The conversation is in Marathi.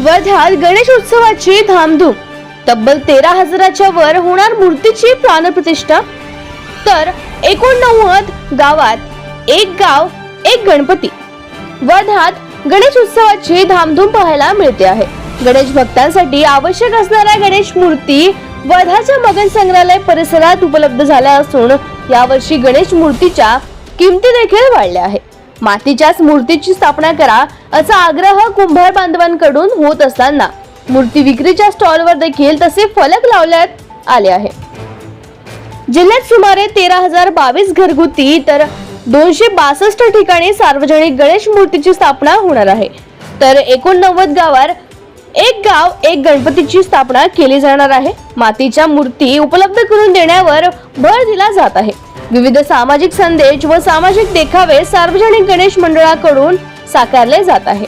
वर्ध्यात गणेश उत्सवाची धामधूम. तब्बल तेरा हजाराच्या वर होणार मूर्तीची प्राणप्रतिष्ठा. तर एकोणनव्वद गावात एक गाव एक गणपती. वर्ध्यात गणेश उत्सवाची धामधूम पाहायला मिळते आहे. गणेश भक्तांसाठी आवश्यक असणाऱ्या गणेश मूर्ती वर्धाच्या मगन संग्रहालय परिसरात उपलब्ध झाल्या असून यावर्षी गणेश मूर्तीच्या किमती देखील वाढल्या आहेत. मातीच्याच मूर्तीची स्थापना करा असा आग्रह कुंभार बांधवांकडून होत असताना. मूर्ती विक्रीच्या स्टॉलवर देखील तसे फलक लावण्यात आले आहे. जिल्ह्यात सुमारे तेरा हजार बावीस घरगुती तर दोनशे बासष्ट ठिकाणी सार्वजनिक गणेश मूर्तीची स्थापना होणार आहे. तर एकोणनव्वद गावात एक गाव एक गणपतीची स्थापना केली जाणार आहे. मातीच्या मूर्ती उपलब्ध करून देण्यावर भर दिला जात आहे. विविध सामाजिक संदेश व सामाजिक देखावे सार्वजनिक गणेश मंडळाकडून साकारले जात आहे.